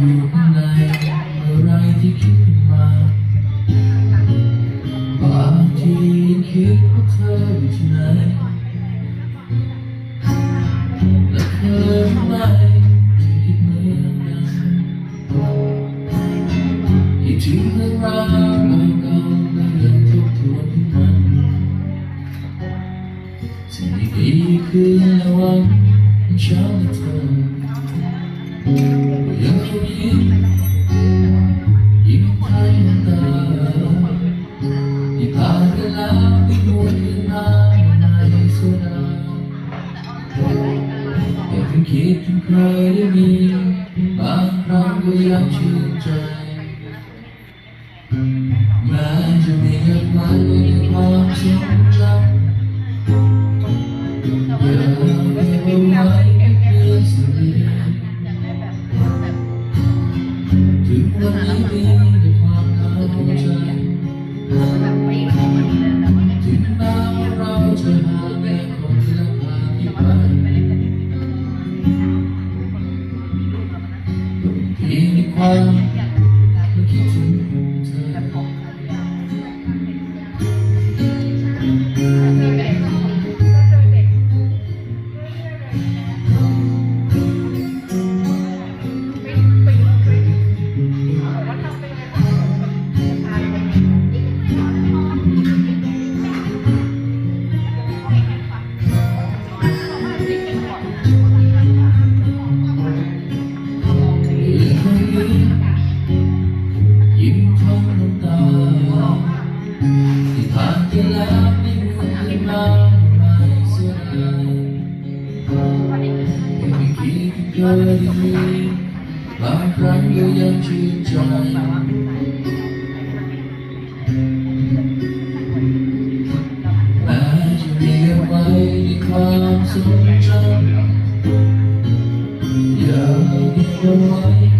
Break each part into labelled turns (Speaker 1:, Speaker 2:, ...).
Speaker 1: อยู่ในอะไรที่คิดมาบางทีคิดว่าเธออยู่ที่ไหนและเธอไหมคิดเหมือนกันคิดถึงเรื่องราวเก่าๆแลเรื่องทบทวนที่มันสิ่งดีๆคือวันของฉันจะเธ คิดถึงใครได้มีบางครั้งก็ยังชื่นใจ แม้จะมีเรื่องราวในความทรงจำอย่าเก็บเอาไว้เพียงสิ่งดีถึงวันนี้มีแต่ความเข้าใจ time. ยิ้มทั้งน้ำตาที่ผ่านไปแล้วไม่มีขึ้นมาไม่เสียดายยังไม่คิดถึงเธอดีบางครั้งก็ยังชื่นใจแม้จะมีอาไว้ในความทรงจำอยากเก็บไว้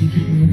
Speaker 1: secret